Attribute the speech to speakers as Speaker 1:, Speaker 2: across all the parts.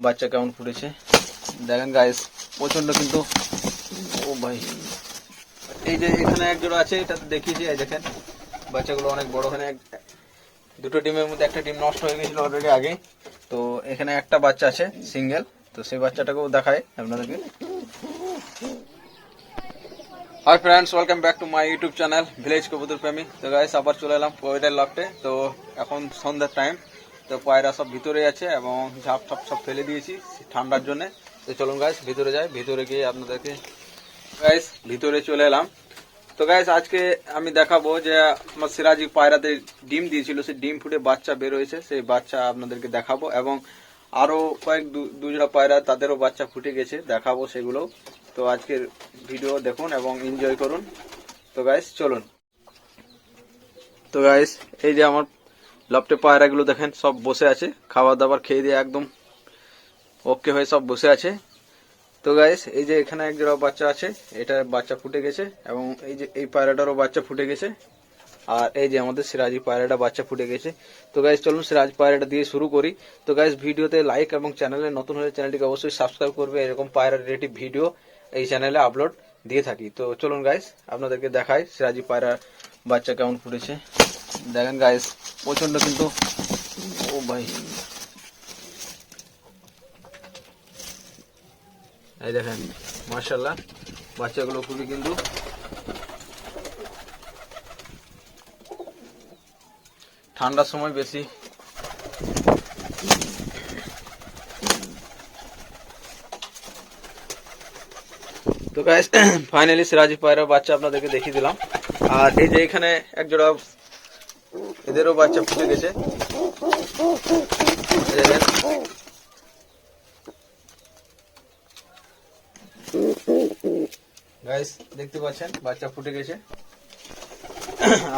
Speaker 1: বাচ্চা কেমন ফুটেছে? দেখেন গাইস প্রচণ্ড কিন্তু, ও ভাই। এই যে এখানে এক জোড়া আছে এটা দেখিয়েছি, এই দেখেন, বাচ্চাগুলো অনেক বড় ওখানে দুটো ডিমের মধ্যে একটা ডিম নষ্ট হয়ে গেছিল অলরেডি আগে। তো এখানে একটা বাচ্চা আছে সিঙ্গেল তো সেই বাচ্চাটাকেও দেখায় আপনাদেরকে। Hi friends welcome back to my YouTube channel village কবুতর প্রেমী তো গাইস আবার চলে এলাম কোয়েটার লফটে তো এখন সন্ধ্যার টাইম তো পায়রা সব ভিতরে আছে এবং ঝাপ ঠাপ সব ফেলে দিয়েছি ঠান্ডার জন্য। তো চলুন গাইস ভিতরে যাই। ভিতরে গিয়ে আপনাদেরকে গাইস ভিতরে চলে এলাম। তো গাইস আজকে আমি দেখাবো যে আমার সিরাজি পায়রাতে ডিম দিয়েছিল। সেই ডিম ফুটে বাচ্চা বের হয়েছে। সেই বাচ্চা আপনাদেরকে দেখাবো এবং আরও কয়েক দুজোড়া পায়রা তাদেরও বাচ্চা ফুটে গেছে। দেখাবো সেগুলো। তো আজকের ভিডিও দেখুন এবং এনজয় করুন। তো গাইস চলুন। তো গাইস এই যে আমার লপটে পায়রাগুলো দেখেন, সব বসে আছে খাবার দাবার খেয়ে দিয়ে একদম ওকে হয়ে সব বসে আছে। তো গাইস এই যে এখানে এক জোড়া বাচ্চা আছে, এটা বাচ্চা ফুটে গেছে এবং এই যে, এই পায়রাটারও বাচ্চা ফুটে গেছে। আর এই যে আমাদের সিরাজি পায়রাটা বাচ্চা ফুটে গেছে। তো গাইস চলুন সিরাজ পায়রাটা দিয়ে শুরু করি। তো গাইস ভিডিওতে লাইক এবং চ্যানেলে নতুন হলে চ্যানেলটিকে অবশ্যই সাবস্ক্রাইব করবে। এরকম পায়রা রিলেটিভ ভিডিও এই চ্যানেলে আপলোড দিয়ে থাকি। তো চলুন গাইস আপনাদেরকে দেখাই সিরাজি পায়রা বাচ্চা কেমন ফুটেছে। দেখেন গাইস প্রচণ্ড কিন্তু, ও ভাই। এই দেখেন মার্শাল্লাহ বাচ্চাগুলো খুবই কিন্তু ঠান্ডার সময় বেশি। তো গাইস ফাইনালি সিরাজি পায়রা বাচ্চা আপনাদেরকে দেখিয়ে দিলাম। আর এই যে এখানে এক জোড়া এদেরও বাচ্চা ফুটে গেছে। গাইস দেখতে পাচ্ছেন, বাচ্চা ফুটে গেছে।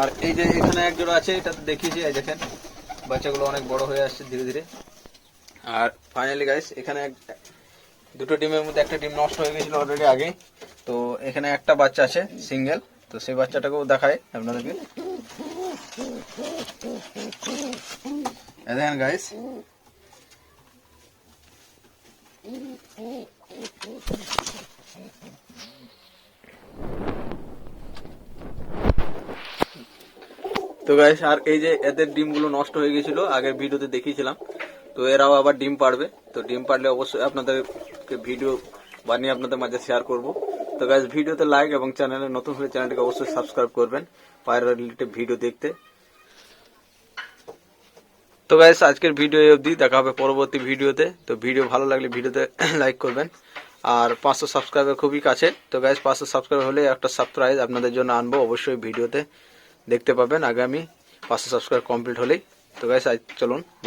Speaker 1: আর এই যে এখানে এক জোড়া আছে, এটা দেখিয়েছি, এই দেখেন, বাচ্চাগুলো অনেক বড় হয়ে আসছে ধীরে ধীরে। আর ফাইনালি গাইস এখানে দুটো ডিমের মধ্যে একটা ডিম নষ্ট হয়ে গেছিল অলরেডি আগে। তো এখানে একটা বাচ্চা আছে সিঙ্গেল তো সেই বাচ্চাটাকেও দেখায় আপনাদেরকে। দেখেন গাইস তো গাইস আর এই যে এদের ডিমগুলো নষ্ট হয়ে গেছিল, আগের ভিডিওতে দেখিয়েছিলাম। তো এরাও আবার ডিম পাড়বে। তো ডিম পারলে অবশ্যই আপনাদেরকে ভিডিও বানিয়ে আপনাদের মাঝে শেয়ার করব। তো গাইস ভিডিওতে লাইক এবং চ্যানেলে নতুন হলে চ্যানেলটিকে অবশ্যই সাবস্ক্রাইব করবেন। পায়রা রিলেটেড ভিডিও দেখতে। তো গাইস আজকের ভিডিও অবধি। দেখা হবে পরবর্তী ভিডিওতে। তো ভিডিও ভালো লাগলে ভিডিওতে লাইক করবেন। আর পাঁচশো সাবস্ক্রাইবার খুবই কাছে। তো গাইস পাঁচশো সাবস্ক্রাইবার হলে একটা সাবস্ক্রাইব আপনাদের জন্য আনব। অবশ্যই ভিডিওতে দেখতে পাবেন আগামী পাঁচশো সাবস্ক্রাইব কমপ্লিট হলেই। তো গাইস আজ চলুন বাই